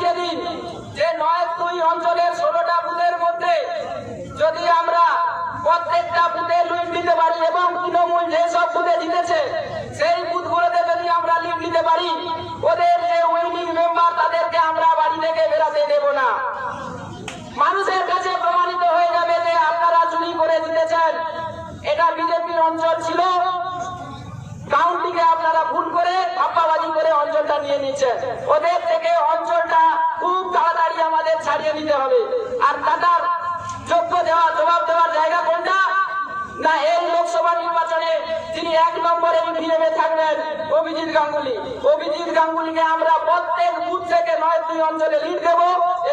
দেখিয়ে দিন যে নয় দুই অঞ্চলের ষোলোটা বুথের মধ্যে যদি আমরা প্রত্যেকটা বুথে লিড দিতে পারি এবং তৃণমূল যেসব বুথে জিতেছে, সেই বুথগুলোতে যদি আমরা লিড দিতে পারি, ওদের যে উইনিং মেম্বার তাদেরকে আমরা বাড়ি থেকে বেরাতে দেব না। মানুষের কাছে প্রমাণিত হয়ে যাবে যে আপনারা চুরি করে জিতেছেন। এটা বিজেপির অঞ্চল ছিল। কাউন্টিকে আপনারা ভুল করে, ধাপ্পাবাজি করে অঞ্চলটা নিয়ে নিচ্ছেন ওদের ছাড়িয়ে নিতে হবে। আর তাদের যোগ্য দেওয়া, জবাব দেওয়ার জায়গা কোনটা? না, এই লোকসভা নির্বাচনে যিনি এক নম্বরে ইভিএমে থাকবেন, অভিজিৎ গাঙ্গুলি। অভিজিৎ গাঙ্গুলিকে আমরা প্রত্যেক বুথ থেকে নয় দুই অঞ্চলে লিড দেব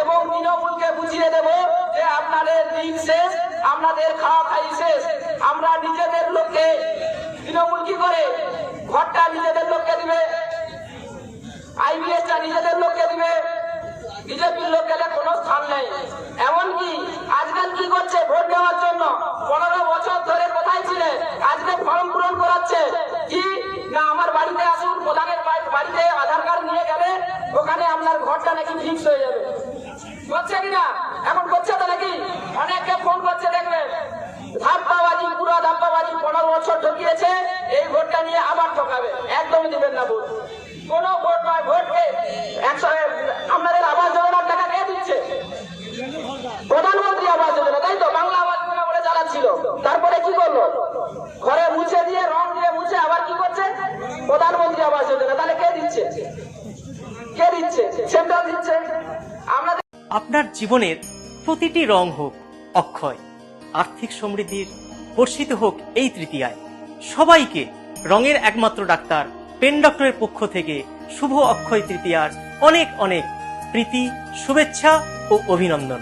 এবং তৃণমূলকে বুঝিয়ে দেব যে আপনাদের দিন শেষ, আপনাদের খাওয়া খাই শেষ। আমরা নিজেদের লোককে তৃণমূল কি করে? ঘরটা নিজেদের লোককে দিবে, আইবিএসটা নিজেদের লোককে দিবে, বিজেপির লোক নেই এমনকি আজকাল কি করছে ভোট দেওয়ার জন্য? পনেরো বছর ধরে কোথায় ছিলে? আজকে ফর্ম পূরণ করাচ্ছে। কি? না, আমার বাড়িতে আসুন, প্রধানের বাড়িতে আধার কার্ড নিয়ে গেলে ওখানে আপনার ঘরটা নাকি ফিক্স হয়ে যাবে। করছে কিনা? এখন করছে তো নাকি? অনেককে ফোন করছে দেখবেন ধাপ্পাবাজি, পুরো ধাপ্পাবাজি পনেরো বছর ঢুকিয়েছে, এই ভোটটা নিয়ে আবার ঠকাবে। একদমই দিবেন না ভোট। কোন ঘরে মুছে দিয়ে, রং দিয়ে মুছে, আবার কি করছে? প্রধানমন্ত্রী আবাস যোজনা। তাহলে কে দিচ্ছে? কে দিচ্ছে? দিচ্ছে। আমরা আপনার জীবনের প্রতিটি রং হোক অক্ষয়, আর্থিক সমৃদ্ধির বর্ষিত হোক এই তৃতীয়ায়, সবাইকে রঙের একমাত্র ডাক্তার, পেন ডক্টরের পক্ষ থেকে শুভ অক্ষয় তৃতীয়ার অনেক অনেক প্রীতি, শুভেচ্ছা ও অভিনন্দন।